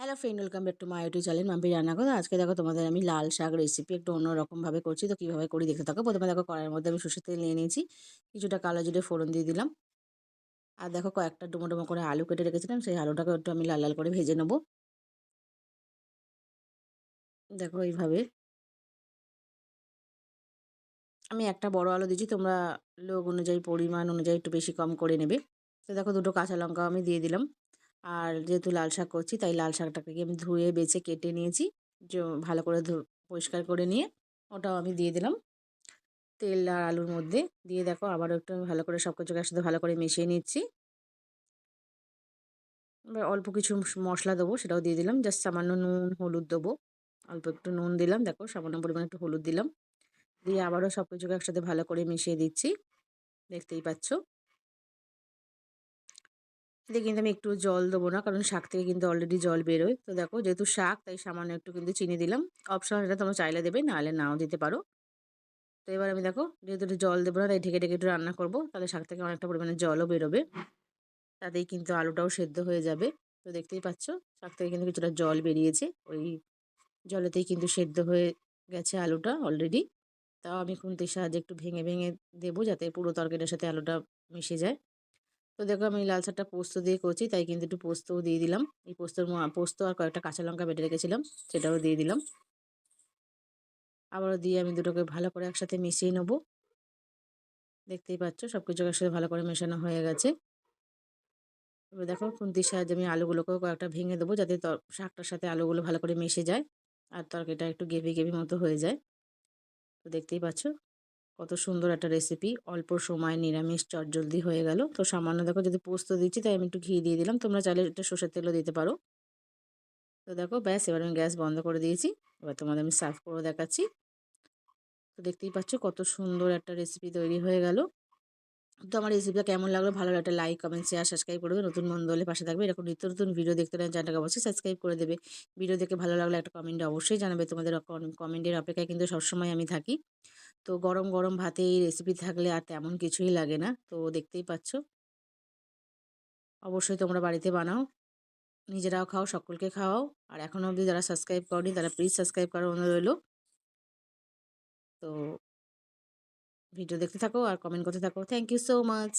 Hello friend welcome back to my YouTube channel Mampi রান্না করো আজকে দেখো তোমাদের আমি লাল শাক রেসিপি একটু অন্যরকমভাবে করছি। তো কীভাবে করি দেখতে থাকো। প্রথমে দেখো কড়াইয়ের মধ্যে আমি সর্ষের তেল নিয়ে নিয়েছি। কিছুটা কালো জিরে ফোড়ন দিয়ে দিলাম। আর দেখো কয়েকটা ডুমো ডুমো করে আলু কেটে রেখেছিলাম। সেই আলুটাকে একটু আমি লাল লাল করে ভেজে নেব। দেখো এইভাবে। আমি একটা বড় আলু দিয়েছি। তোমরা লোক অনুযায়ী, পরিমাণ অনুযায়ী একটু বেশি কম করে নেবে। তো দেখো দুটো কাঁচা লঙ্কা আমি দিয়ে দিলাম। আর যেহেতু লাল শাক করছি, তাই লাল শাকটাকে আমি ধুয়ে, বেছে, কেটে নিয়েছি। ভালো করে পরিষ্কার করে নিয়ে ওটাও আমি দিয়ে দিলাম। তেল আর আলুর মধ্যে দিয়ে দেখো আবারও একটু ভালো করে সব কিছু একসাথে ভালো করে মিশিয়ে নিচ্ছি। এবার অল্প কিছু মশলা দেবো, সেটাও দিয়ে দিলাম। জাস্ট সামান্য নুন, হলুদ দেবো। অল্প একটু নুন দিলাম, দেখো সামান্য পরিমাণে একটু হলুদ দিলাম। দিয়ে আবারও সব কিছুকে একসাথে ভালো করে মিশিয়ে দিচ্ছি। দেখতেই পাচ্ছ? এতে কিন্তু আমি একটু জল দেবো না, কারণ শাক থেকে কিন্তু অলরেডি জল বেরোয়। তো দেখো, যেহেতু শাক, তাই সামান্য একটু কিন্তু চিনি দিলাম। অপশনাল এটা তোমরা চাইলে দেবে, নাহলে নাও দিতে পারো। তো এবার আমি দেখো, যেহেতু একটু জল দেবো না, তাই ঢেকে ঢেকে একটু রান্না করব, তাহলে শাক থেকে অনেকটা পরিমাণে জলও বেরোবে। তাতেই কিন্তু আলুটাও সেদ্ধ হয়ে যাবে। তো দেখতেই পাচ্ছ, শাক থেকে কিন্তু কিছুটা জল বেরিয়েছে। ওই জলেতেই কিন্তু সেদ্ধ হয়ে গেছে আলুটা অলরেডি তাও আমি খুন্তির সাহায্যে একটু ভেঙে ভেঙে দেবো, যাতে পুরো তরকারিটার সাথে আলুটা মিশে যায়। তো দেখো আমি লাল শাকটা পোস্ত দিয়ে করছি, তাই কিন্তু একটু পোস্তও দিয়ে দিলাম। এই পোস্তর পোস্ত আর কয়েকটা কাঁচা লঙ্কা বেটে রেখেছিলাম, সেটাও দিয়ে দিলাম। আবারও দিয়ে আমি দুটোকে ভালো করে একসাথে মিশিয়ে নেব। দেখতেই পাচ্ছ সব কিছু একসাথে ভালো করে মেশানো হয়ে গেছে। এবার দেখো খুন্তির সাহায্যে আমি আলুগুলোকেও কয়েকটা ভেঙে দেবো, যাতে শাকটার সাথে আলুগুলো ভালো করে মিশে যায়, আর তরকারিটা একটু গেভি গেভি মতো হয়ে যায়। তো দেখতেই পাচ্ছ। কত সুন্দর একটা রেসিপি অল্প সময় নিরামিষ চটজলদি হয়ে গেল। তো সামান্য দেখো যদি পোস্ত দিচ্ছি, তাই আমি একটু ঘি দিয়ে দিলাম। তোমরা চাইলে একটু সর্ষের তেলও দিতে পারো। তো দেখো ব্যাস, এবার আমি গ্যাস বন্ধ করে দিয়েছি। এবার তোমাদের আমি সার্ভ করে দেখাচ্ছি। তো দেখতেই পাচ্ছ কত সুন্দর একটা রেসিপি তৈরি হয়ে গেল। তো আমার রেসিপিটা কেমন লাগল? ভালো একটা লাইক কমেন্ট শেয়ার সাবস্ক্রাইব করবে নতুন বন্ধু হলে পাশে থাকবে। এরকম নিত্য নতুন ভিডিও দেখতে না চ্যানেলটাকে অবশ্যই সাবস্ক্রাইব করে দেবে। ভিডিও দেখে ভালো লাগলে একটা কমেন্টে অবশ্যই জানাবে। তোমাদের কমেন্টের অপেক্ষায় কিন্তু সবসময় আমি থাকি। তো গরম গরম ভাতে এই রেসিপি থাকলে আর তেমন কিছুই লাগে না। তো দেখতেই পাচ্ছ। অবশ্যই তোমরা বাড়িতে বানাও। নিজেরাও খাও, সকলকে খাওয়াও। আর এখনও অবধি যারা সাবস্ক্রাইব করনি, তারা প্লিজ সাবস্ক্রাইব করার অনুরোধ রইল। তো ভিডিও দেখতে থাকো আর কমেন্ট করতে থাকো। Thank you so much